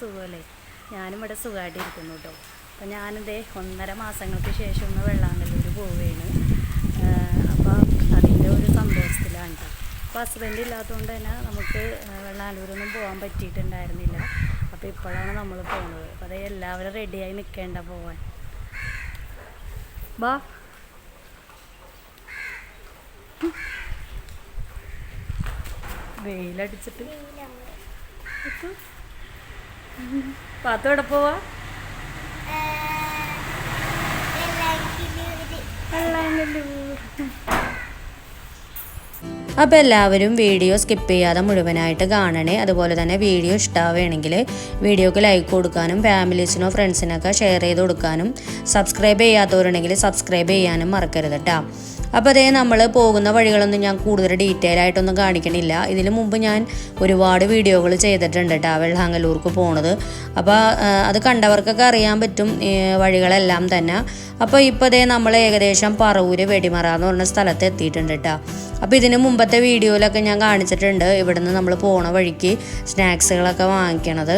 സുഖമല്ലേ? ഞാനും ഇവിടെ സുഖമായിട്ടിരിക്കുന്നു കേട്ടോ. അപ്പം ഞാനിതേ ഒന്നര മാസങ്ങൾക്ക് ശേഷം ഒന്ന് വെള്ളാങ്കല്ലൂർ പോവുകയാണ്. അപ്പോൾ അതിന്റെ ഒരു സന്തോഷത്തിലാണ് കേട്ടോ. അപ്പോൾ ഹസ്ബൻഡ് ഇല്ലാത്തതുകൊണ്ട് തന്നെ നമുക്ക് വെള്ളാങ്കല്ലൂരൊന്നും പോകാൻ പറ്റിയിട്ടുണ്ടായിരുന്നില്ല. അപ്പോൾ ഇപ്പോഴാണ് നമ്മൾ പോകുന്നത് അപ്പോൾ അതേ എല്ലാവരും റെഡിയായി നിൽക്കേണ്ട പോവാൻ. ബാ. വെയിലടിച്ചിട്ട്. പാത്തു എവിടെ പോവാ? അപ്പോൾ എല്ലാവരും വീഡിയോ സ്കിപ്പ് ചെയ്യാതെ മുഴുവനായിട്ട് കാണണേ. അതുപോലെ തന്നെ വീഡിയോ ഇഷ്ടമാവുകയാണെങ്കിൽ വീഡിയോക്ക് ലൈക്ക് കൊടുക്കാനും ഫാമിലീസിനോ ഫ്രണ്ട്സിനൊക്കെ ഷെയർ ചെയ്ത് കൊടുക്കാനും സബ്സ്ക്രൈബ് ചെയ്യാത്തവരുണ്ടെങ്കിൽ സബ്സ്ക്രൈബ് ചെയ്യാനും മറക്കരുത് കേട്ടോ അപ്പോൾ അതേ നമ്മൾ പോകുന്ന വഴികളൊന്നും ഞാൻ കൂടുതൽ ഡീറ്റെയിൽ ആയിട്ടൊന്നും കാണിക്കണില്ല. ഇതിനു മുമ്പ് ഞാൻ ഒരുപാട് വീഡിയോകൾ ചെയ്തിട്ടുണ്ട് കേട്ടോ വെള്ളാങ്കല്ലൂർക്ക് പോണത്. അപ്പോൾ അത് കണ്ടവർക്കൊക്കെ അറിയാൻ പറ്റും വഴികളെല്ലാം തന്നെ. അപ്പോൾ ഇപ്പോൾ അതേ നമ്മൾ ഏകദേശം പറവൂര് വെടിമറ എന്ന് പറഞ്ഞ സ്ഥലത്ത് എത്തിയിട്ടുണ്ട് കേട്ടോ അപ്പോൾ ഇതിന് മുമ്പത്തെ വീഡിയോയിലൊക്കെ ഞാൻ കാണിച്ചിട്ടുണ്ട് ഇവിടുന്ന് നമ്മൾ പോണ വഴിക്ക് സ്നാക്സുകളൊക്കെ വാങ്ങിക്കണത്.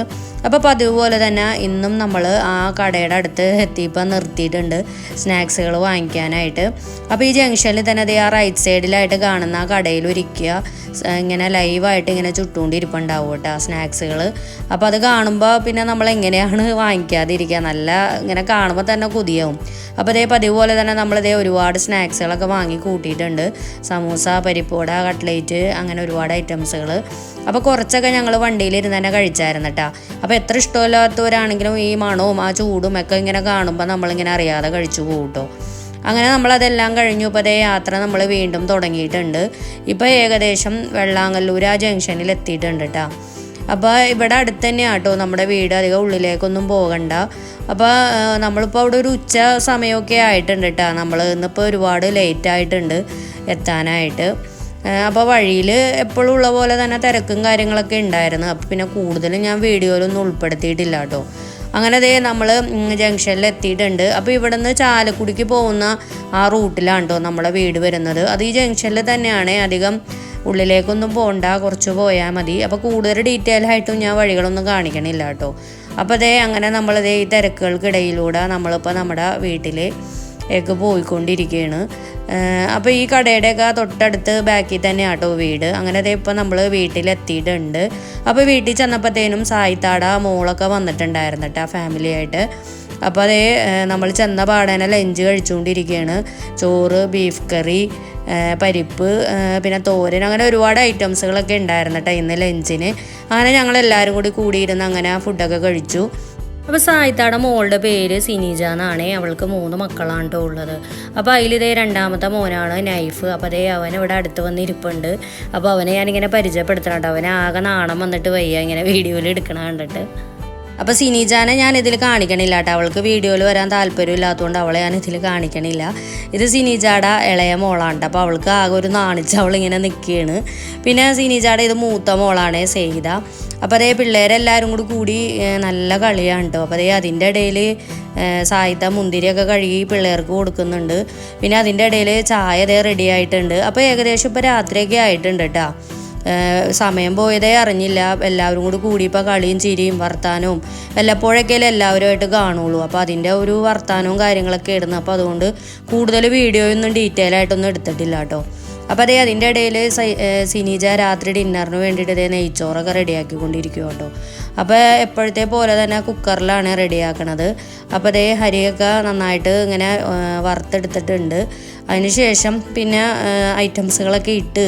അപ്പോൾ പതിവ് പോലെ തന്നെ ഇന്നും നമ്മൾ ആ കടയുടെ അടുത്ത് എത്തിയപ്പോൾ നിർത്തിയിട്ടുണ്ട് സ്നാക്സുകൾ വാങ്ങിക്കാനായിട്ട്. അപ്പോൾ ഈ ജംഗ്ഷനിൽ തന്നെ അതേ ആ റൈറ്റ് സൈഡിലായിട്ട് കാണുന്ന ആ കടയിൽ ഒരുക്കുക ഇങ്ങനെ ലൈവായിട്ട് ഇങ്ങനെ ചുട്ടുകൊണ്ടിരിപ്പുണ്ടാവും കേട്ടോ സ്നാക്സുകൾ അപ്പോൾ അത് കാണുമ്പോൾ പിന്നെ നമ്മൾ എങ്ങനെയാണ് വാങ്ങിക്കാതിരിക്കുക? നല്ല ഇങ്ങനെ കാണുമ്പോൾ തന്നെ കൊതിയാവും. അപ്പോൾ അതേ പതിവ് പോലെ തന്നെ നമ്മളിതേ ഒരുപാട് സ്നാക്സുകളൊക്കെ വാങ്ങി കൂട്ടിയിട്ടുണ്ട്. സമൂസ പരിപ്പോട കട്ട്ലേറ്റ് അങ്ങനെ ഒരുപാട് ഐറ്റംസുകൾ അപ്പോൾ കുറച്ചൊക്കെ ഞങ്ങൾ വണ്ടിയിലിരുന്ന് തന്നെ കഴിച്ചായിരുന്നു കേട്ടോ. അപ്പോൾ എത്ര ഇഷ്ടമില്ലാത്തവരാണെങ്കിലും ഈ മണവും ആ ചൂടും ഒക്കെ ഇങ്ങനെ കാണുമ്പോൾ നമ്മളിങ്ങനെ അറിയാതെ കഴിച്ചു പോകും കേട്ടോ. അങ്ങനെ നമ്മളതെല്ലാം കഴിഞ്ഞു. ഇപ്പോൾ അതേ യാത്ര നമ്മൾ വീണ്ടും തുടങ്ങിയിട്ടുണ്ട്. ഇപ്പോൾ ഏകദേശം വെള്ളാങ്ങല്ലൂർ ആ ജംഗ്ഷനിൽ എത്തിയിട്ടുണ്ട് കേട്ടോ അപ്പോൾ ഇവിടെ അടുത്ത് തന്നെയാണ് കേട്ടോ നമ്മുടെ വീട് അധികം ഉള്ളിലേക്കൊന്നും പോകണ്ട. അപ്പോൾ നമ്മളിപ്പോൾ അവിടെ ഒരു ഉച്ച സമയമൊക്കെ ആയിട്ടുണ്ട് കേട്ടോ നമ്മൾ ഇന്നിപ്പോൾ ഒരുപാട് ലേറ്റ് ആയിട്ടുണ്ട് എത്താനായിട്ട്. അപ്പോൾ വഴിയിൽ എപ്പോഴും ഉള്ള പോലെ തന്നെ തിരക്കും കാര്യങ്ങളൊക്കെ ഉണ്ടായിരുന്നു. അപ്പോൾ പിന്നെ കൂടുതലും ഞാൻ വീഡിയോയിലൊന്നും ഉൾപ്പെടുത്തിയിട്ടില്ല കേട്ടോ അങ്ങനെ ദേ നമ്മൾ ജംഗ്ഷനിൽ എത്തിയിട്ടുണ്ട്. അപ്പോൾ ഇവിടെ നിന്ന് ചാലക്കുടിക്ക് പോകുന്ന ആ റൂട്ടിലാണ് കേട്ടോ നമ്മളെ വീട് വരുന്നത്. അത് ഈ ജംഗ്ഷനിൽ തന്നെയാണ് അധികം ഉള്ളിലേക്കൊന്നും പോകണ്ട കുറച്ച് പോയാൽ മതി. അപ്പോൾ കൂടുതൽ ഡീറ്റെയിൽ ആയിട്ടും ഞാൻ വഴികളൊന്നും കാണിക്കണില്ല കേട്ടോ അപ്പോൾ അതേ അങ്ങനെ നമ്മളതേ ഈ തിരക്കുകൾക്കിടയിലൂടെ നമ്മളിപ്പോൾ നമ്മുടെ വീട്ടിലേക്ക് പോയിക്കൊണ്ടിരിക്കുകയാണ് അപ്പോൾ ഈ കടയുടെയൊക്കെ തൊട്ടടുത്ത് ബാക്കിൽ തന്നെ ആട്ടോ വീട്. അങ്ങനെ അതേ ഇപ്പോൾ നമ്മൾ വീട്ടിലെത്തിയിട്ടുണ്ട്. അപ്പോൾ വീട്ടിൽ ചെന്നപ്പോഴത്തേനും സായിത്താട മോളൊക്കെ വന്നിട്ടുണ്ടായിരുന്നു കേട്ടോ ഫാമിലി ആയിട്ട് അപ്പോൾ അതേ നമ്മൾ ചെന്ന പാടേനെ ലഞ്ച് കഴിച്ചുകൊണ്ടിരിക്കുകയാണ് ചോറ് ബീഫ് കറി പരിപ്പ് പിന്നെ തോരൻ അങ്ങനെ ഒരുപാട് ഐറ്റംസുകളൊക്കെ ഉണ്ടായിരുന്നു കേട്ടോ ഇന്ന് ലഞ്ചിന്. അങ്ങനെ ഞങ്ങൾ എല്ലാവരും കൂടി കൂടിയിരുന്ന് അങ്ങനെ ഫുഡൊക്കെ കഴിച്ചു. അപ്പോൾ സായിത്താടെ മോളുടെ പേര് സിനിജ എന്നാണ്. അവൾക്ക് മൂന്ന് മക്കളാണ് കേട്ടോ ഉള്ളത്. അപ്പോൾ അതിലിതേ രണ്ടാമത്തെ മോനാണ് നൈഫ്. അപ്പോൾ അതേ അവൻ ഇവിടെ അടുത്ത് വന്ന് ഇരിപ്പുണ്ട് അപ്പോൾ അവനെ ഞാനിങ്ങനെ പരിചയപ്പെടുത്തണം അവനെ ആകെ നാണം വന്നിട്ട് വയ്യ ഇങ്ങനെ വീഡിയോയിൽ എടുക്കണ കണ്ടിട്ട്. അപ്പോൾ സിനിജാനെ ഞാൻ ഇതിൽ കാണിക്കണില്ല കേട്ടോ അവൾക്ക് വീഡിയോയിൽ വരാൻ താല്പര്യമില്ലാത്തതുകൊണ്ട് അവളെ ഞാൻ ഇതിൽ കാണിക്കണില്ല. ഇത് സിനിജാടെ ഇളയ മോളാണ് അപ്പോൾ അവൾക്ക് ആകെ ഒരു നാണിച്ച് അവളിങ്ങനെ നിൽക്കുകയാണ് പിന്നെ സിനിജാടെ ഇത് മൂത്ത മോളാണ് സെയ്ത അപ്പോൾ അതേ പിള്ളേരെല്ലാവരും കൂടി കൂടി നല്ല കളിയാണ് കേട്ടോ അപ്പോൾ അതേ അതിന്റെ ഇടയിൽ സായിത്ത മുന്തിരിയൊക്കെ കഴുകി പിള്ളേർക്ക് കൊടുക്കുന്നുണ്ട്. പിന്നെ അതിന്റെ ഇടയിൽ ചായ അതേ റെഡി ആയിട്ടുണ്ട്. അപ്പോൾ ഏകദേശം ഇപ്പോൾ രാത്രിയൊക്കെ ആയിട്ടുണ്ട് കേട്ടോ സമയം പോയതേ അറിഞ്ഞില്ല. എല്ലാവരും കൂടി കൂടിയപ്പോൾ കളിയും ചിരിയും വർത്താനവും വല്ലപ്പോഴൊക്കെ എല്ലാവരുമായിട്ട് കാണുള്ളൂ. അപ്പോൾ അതിന്റെ ഒരു വർത്താനവും കാര്യങ്ങളൊക്കെ ഇടുന്നു അപ്പോൾ അതുകൊണ്ട് കൂടുതൽ വീഡിയോ ഒന്നും ഡീറ്റെയിൽ ആയിട്ടൊന്നും എടുത്തിട്ടില്ല കേട്ടോ അപ്പോൾ അതേ അതിന്റെ ഇടയിൽ സിനീജ രാത്രി ഡിന്നറിന് വേണ്ടിയിട്ട് ഇതേ നെയ്ച്ചോറൊക്കെ റെഡിയാക്കിക്കൊണ്ടിരിക്കും കേട്ടോ അപ്പോൾ എപ്പോഴത്തെ പോലെ തന്നെ കുക്കറിലാണ് റെഡിയാക്കണത്. അപ്പോൾ അതേ ഹരിയൊക്കെ നന്നായിട്ട് ഇങ്ങനെ വറുത്തെടുത്തിട്ടുണ്ട്. അതിനുശേഷം പിന്നെ ഐറ്റംസുകളൊക്കെ ഇട്ട്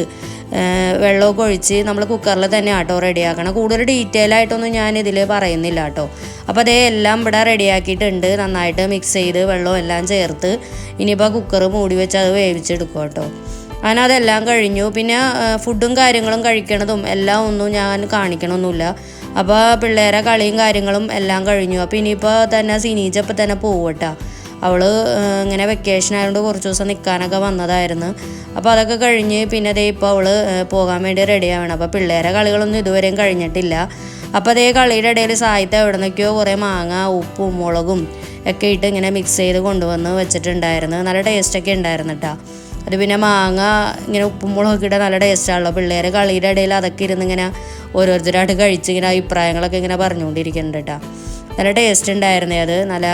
വെള്ളമൊക്കെ ഒഴിച്ച് നമ്മൾ കുക്കറിൽ തന്നെ ആട്ടോ റെഡിയാക്കണം കൂടുതൽ ഡീറ്റെയിൽ ആയിട്ടൊന്നും ഞാൻ ഇതിൽ പറയുന്നില്ല കേട്ടോ അപ്പോൾ അതേ എല്ലാം ഇവിടെ റെഡിയാക്കിയിട്ടുണ്ട്. നന്നായിട്ട് മിക്സ് ചെയ്ത് വെള്ളം എല്ലാം ചേർത്ത് ഇനിയിപ്പോൾ കുക്കർ മൂടി വെച്ച് അത് വേവിച്ചെടുക്കും കേട്ടോ അങ്ങനെ അതെല്ലാം കഴിഞ്ഞു. പിന്നെ ഫുഡും കാര്യങ്ങളും കഴിക്കണതും എല്ലാം ഒന്നും ഞാൻ കാണിക്കണമൊന്നുമില്ല അപ്പോൾ പിള്ളേരെ കളിയും കാര്യങ്ങളും എല്ലാം കഴിഞ്ഞു. അപ്പോൾ ഇനിയിപ്പോൾ തന്നെ സിനീജപ്പോൾ തന്നെ പോവട്ടോ. അവൾ ഇങ്ങനെ വെക്കേഷൻ ആയതുകൊണ്ട് കുറച്ച് ദിവസം നിൽക്കാനൊക്കെ വന്നതായിരുന്നു. അപ്പോൾ അതൊക്കെ കഴിഞ്ഞ് പിന്നെ അതേ ഇപ്പോൾ അവൾ പോകാൻ വേണ്ടി റെഡി ആവണം അപ്പോൾ പിള്ളേരെ കളികളൊന്നും ഇതുവരെയും കഴിഞ്ഞിട്ടില്ല. അപ്പോൾ അതേ കളിയുടെ ഇടയിൽ സായിത്ത എവിടെ നിന്നൊക്കെയോ കുറേ മാങ്ങ ഉപ്പും മുളകും ഒക്കെ ഇട്ട് ഇങ്ങനെ മിക്സ് ചെയ്ത് കൊണ്ടുവന്ന് വെച്ചിട്ടുണ്ടായിരുന്നു. നല്ല ടേസ്റ്റൊക്കെ ഉണ്ടായിരുന്നു കേട്ടോ അത് പിന്നെ മാങ്ങ ഇങ്ങനെ ഉപ്പും മുളകൊക്കെ ഇടാൻ നല്ല ടേസ്റ്റാണല്ലോ പിള്ളേരെ കളിയുടെ ഇടയിൽ അതൊക്കെ ഇരുന്ന് ഇങ്ങനെ ഓരോരുത്തരായിട്ട് കഴിച്ച് ഇങ്ങനെ അഭിപ്രായങ്ങളൊക്കെ ഇങ്ങനെ പറഞ്ഞുകൊണ്ടിരിക്കുന്നുണ്ട് കേട്ടോ. നല്ല ടേസ്റ്റ് ഉണ്ടായിരുന്നേ അത്. നല്ല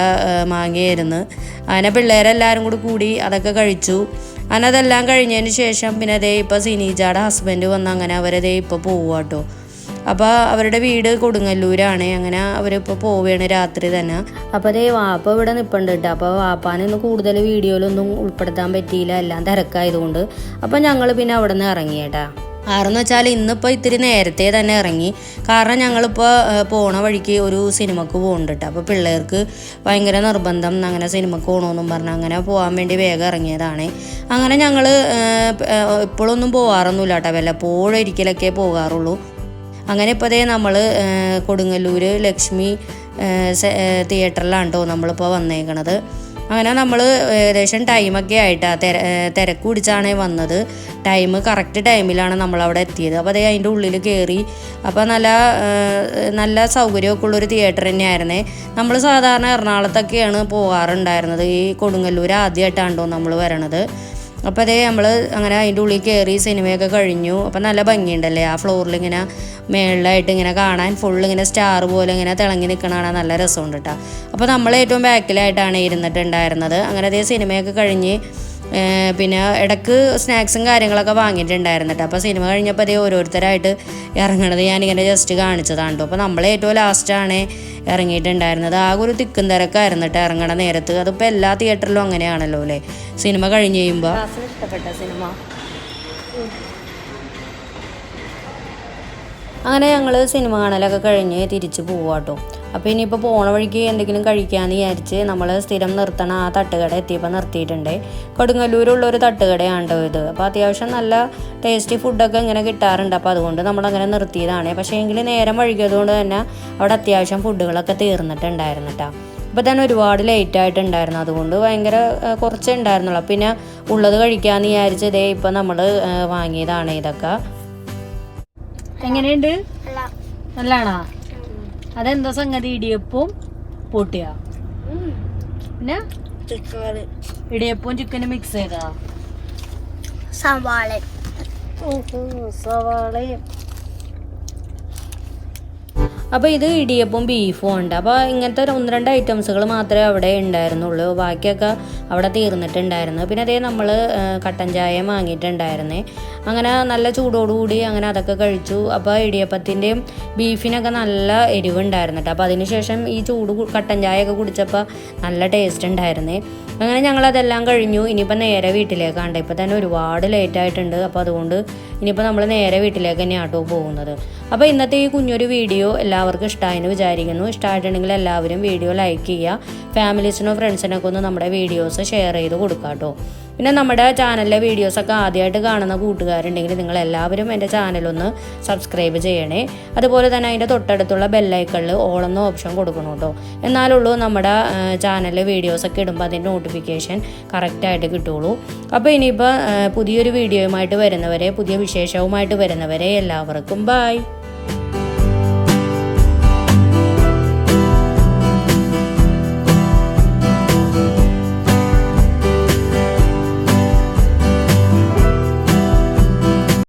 മാങ്ങയായിരുന്നു. അങ്ങനെ പിള്ളേരെല്ലാവരും കൂടി കൂടി അതൊക്കെ കഴിച്ചു. അങ്ങനെ അതെല്ലാം കഴിഞ്ഞതിന് ശേഷം പിന്നെ അതേ ഇപ്പോൾ സിനീജയുടെ ഹസ്ബൻഡ് വന്ന് അങ്ങനെ അവരതേ ഇപ്പോൾ പോവുക കേട്ടോ. അപ്പോൾ അവരുടെ വീട് കൊടുങ്ങല്ലൂരാണ്. അങ്ങനെ അവരിപ്പോൾ പോവുകയാണ് രാത്രി തന്നെ. അപ്പോൾ അതേ വാപ്പ ഇവിടെ നിൽപ്പുണ്ട് കേട്ടോ അപ്പോൾ വാപ്പാനൊന്നും കൂടുതൽ വീഡിയോയിലൊന്നും ഉൾപ്പെടുത്താൻ പറ്റിയില്ല. എല്ലാം തിരക്കായതുകൊണ്ട്. അപ്പോൾ ഞങ്ങൾ പിന്നെ അവിടെ നിന്ന് ഇറങ്ങിയേട്ടാ ആരെന്ന് വെച്ചാൽ ഇന്നിപ്പോൾ ഇത്തിരി നേരത്തെ തന്നെ ഇറങ്ങി. കാരണം ഞങ്ങളിപ്പോൾ പോണ വഴിക്ക് ഒരു സിനിമക്ക് പോകുന്നുണ്ട് അപ്പോൾ പിള്ളേർക്ക് ഭയങ്കര നിർബന്ധം അങ്ങനെ സിനിമക്ക് പോകണമെന്നും പറഞ്ഞ് അങ്ങനെ പോകാൻ വേണ്ടി വേഗം ഇറങ്ങിയതാണ്. അങ്ങനെ ഞങ്ങൾ ഇപ്പോഴൊന്നും പോകാറൊന്നുമില്ല കേട്ടോ വല്ലപ്പോഴും ഒരിക്കലൊക്കെ പോകാറുള്ളൂ. അങ്ങനെ ഇപ്പോൾ അതേ നമ്മൾ കൊടുങ്ങല്ലൂർ ലക്ഷ്മി തിയേറ്ററിലാണ് നമ്മളിപ്പോൾ വന്നേക്കണത്. അങ്ങനെ നമ്മൾ ഏകദേശം ടൈമൊക്കെ ആയിട്ടാണ് തിര തിരക്ക് പിടിച്ചാണ് വന്നത്. ടൈം കറക്റ്റ് ടൈമിലാണ് നമ്മളവിടെ എത്തിയത്. അപ്പോൾ അതേ അതിന്റെ ഉള്ളിൽ കയറി അപ്പോൾ നല്ല നല്ല സൗകര്യമൊക്കെ ഉള്ളൊരു തിയേറ്റർ തന്നെയായിരുന്നേ. നമ്മൾ സാധാരണ എറണാകുളത്തൊക്കെയാണ് പോകാറുണ്ടായിരുന്നത്. ഈ കൊടുങ്ങല്ലൂർ ആദ്യമായിട്ടാണ്ടോ നമ്മൾ വരണത്. അപ്പോൾ അതേ നമ്മൾ അങ്ങനെ അതിന്റെ ഉള്ളിൽ കയറി സിനിമയൊക്കെ കഴിഞ്ഞു. അപ്പോൾ നല്ല ഭംഗിയുണ്ടല്ലേ? ആ ഫ്ലോറിൽ ഇങ്ങനെ മേളിലായിട്ട് ഇങ്ങനെ കാണാൻ ഫുൾ ഇങ്ങനെ സ്റ്റാർ പോലെ ഇങ്ങനെ തിളങ്ങി നിൽക്കണ കാണാൻ നല്ല രസമുണ്ട് കേട്ടോ അപ്പോൾ നമ്മൾ ഏറ്റവും ബാക്കിലായിട്ടാണ് ഇരുന്നിട്ടുണ്ടായിരുന്നത്. അങ്ങനെ അതേ സിനിമയൊക്കെ കഴിഞ്ഞ് പിന്നെ ഇടയ്ക്ക് സ്നാക്സും കാര്യങ്ങളൊക്കെ വാങ്ങിയിട്ടുണ്ടായിരുന്നു കേട്ടോ അപ്പോൾ സിനിമ കഴിഞ്ഞപ്പോൾ അതേ ഓരോരുത്തരായിട്ട് ഇറങ്ങണത് ഞാനിങ്ങനെ ജസ്റ്റ് കാണിച്ചതാണ് കേട്ടോ അപ്പോൾ നമ്മൾ ഏറ്റവും ലാസ്റ്റാണ് ഇറങ്ങിയിട്ടുണ്ടായിരുന്നത്. ആകെ ഒരു തിക്കും തിരക്കായിരുന്നു കേട്ടോ ഇറങ്ങണ നേരത്ത്. അതിപ്പോൾ എല്ലാ തിയേറ്ററിലും അങ്ങനെയാണല്ലോ അല്ലേ? സിനിമ കഴിഞ്ഞ് കഴിയുമ്പോൾ ഇഷ്ടപ്പെട്ട സിനിമ? അങ്ങനെ ഞങ്ങൾ സിനിമ കാണലൊക്കെ കഴിഞ്ഞ് തിരിച്ച് പോവാട്ടോ. അപ്പോൾ ഇനിയിപ്പോൾ പോണ വഴിക്ക് എന്തെങ്കിലും കഴിക്കാമെന്ന് വിചാരിച്ച് നമ്മൾ സ്ഥിരം നിർത്തണ ആ തട്ടുകട എത്തിയപ്പോൾ നിർത്തിയിട്ടുണ്ട്. കൊടുങ്ങല്ലൂരുള്ള ഒരു തട്ടുകടയാണ് ഇത്? അപ്പോൾ അത്യാവശ്യം നല്ല ടേസ്റ്റി ഫുഡൊക്കെ ഇങ്ങനെ കിട്ടാറുണ്ട്. അപ്പോൾ അതുകൊണ്ട് നമ്മളങ്ങനെ നിർത്തിയതാണ്. പക്ഷേ എങ്കിൽ നേരം വഴുകിയതുകൊണ്ട് തന്നെ അവിടെ അത്യാവശ്യം ഫുഡുകളൊക്കെ തീർന്നിട്ടുണ്ടായിരുന്നു കേട്ടോ അപ്പോൾ തന്നെ ഒരുപാട് ലേറ്റ് ആയിട്ടുണ്ടായിരുന്നു. അതുകൊണ്ട് ഭയങ്കര കുറച്ചേ ഉണ്ടായിരുന്നുള്ളൂ. പിന്നെ ഉള്ളത് കഴിക്കാമെന്ന് വിചാരിച്ച് ഇതേ ഇപ്പം നമ്മൾ വാങ്ങിയതാണ് ഇതൊക്കെ. എങ്ങനെയുണ്ട്? നല്ലാണോ? അതെന്താ സംഗതി? ഇടിയപ്പവും പൊട്ടിയ. പിന്നെ? ഇടിയപ്പവും ചിക്കനും മിക്സ് ചെയ്താ സവാള സവാളയും. അപ്പോൾ ഇത് ഇടിയപ്പം ബീഫും ഉണ്ട്. അപ്പോൾ ഇങ്ങനത്തെ ഒന്ന് രണ്ട് ഐറ്റംസുകൾ മാത്രമേ അവിടെ ഉണ്ടായിരുന്നുള്ളൂ. ബാക്കിയൊക്കെ അവിടെ തീർന്നിട്ടുണ്ടായിരുന്നു. പിന്നെ അതേ നമ്മൾ കട്ടൻ ചായ വാങ്ങിയിട്ടുണ്ടായിരുന്നേ. അങ്ങനെ നല്ല ചൂടോടുകൂടി അങ്ങനെ അതൊക്കെ കഴിച്ചു. അപ്പോൾ ഇടിയപ്പത്തിന്റെയും ബീഫിനൊക്കെ നല്ല എരിവുണ്ടായിരുന്നു കേട്ടോ. അപ്പോൾ അതിനുശേഷം ഈ ചൂട് കട്ടൻ ചായ ഒക്കെ കുടിച്ചപ്പോൾ നല്ല ടേസ്റ്റ് ഉണ്ടായിരുന്നേ. അങ്ങനെ ഞങ്ങളതെല്ലാം കഴിഞ്ഞു. ഇനിയിപ്പോൾ നേരെ വീട്ടിലേക്കാണ്ട് ഇപ്പോൾ തന്നെ ഒരുപാട് ലേറ്റ് ആയിട്ടുണ്ട്. അപ്പോൾ അതുകൊണ്ട് ഇനിയിപ്പോൾ നമ്മൾ നേരെ വീട്ടിലേക്ക് തന്നെ ആട്ടോ പോകുന്നത്. അപ്പോൾ ഇന്നത്തെ ഈ കുഞ്ഞൊരു വീഡിയോ എല്ലാവർക്കും ഇഷ്ടമായെന്ന് വിചാരിക്കുന്നു. ഇഷ്ടമായിട്ടുണ്ടെങ്കിൽ എല്ലാവരും വീഡിയോ ലൈക്ക് ചെയ്യുക. ഫാമിലീസിനോ ഫ്രണ്ട്സിനൊക്കെ ഒന്ന് നമ്മുടെ വീഡിയോസ് ഷെയർ ചെയ്ത് കൊടുക്കാം കേട്ടോ പിന്നെ നമ്മുടെ ചാനലിലെ വീഡിയോസൊക്കെ ആദ്യമായിട്ട് കാണുന്ന കൂട്ടുകാരുണ്ടെങ്കിൽ നിങ്ങൾ എല്ലാവരും എന്റെ ചാനലൊന്ന് സബ്സ്ക്രൈബ് ചെയ്യണേ. അതുപോലെ തന്നെ അതിന്റെ തൊട്ടടുത്തുള്ള ബെല്ലൈക്കണിൽ ഓളെന്ന ഓപ്ഷൻ കൊടുക്കണം കേട്ടോ. എന്നാലുള്ളൂ നമ്മുടെ ചാനലിലെ വീഡിയോസൊക്കെ ഇടുമ്പോൾ അതിന്റെ നോട്ടിഫിക്കേഷൻ കറക്റ്റായിട്ട് കിട്ടുള്ളൂ അപ്പോൾ ഇനിയിപ്പോൾ പുതിയൊരു വീഡിയോയുമായിട്ട് വരുന്നവരെ പുതിയ വിശേഷവുമായിട്ട് വരുന്നവരെ എല്ലാവർക്കും ബായ്